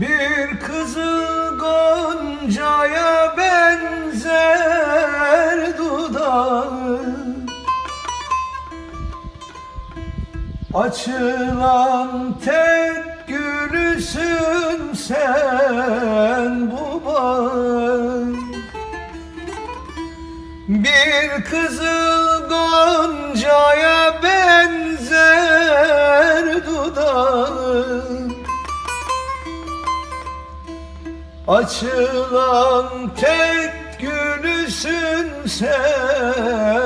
Bir kızıl goncaya benzer dudağı. Açılan tek gülüsün sen bu bağın. Bir kızıl goncaya benzer Açılan tek gülüsün sen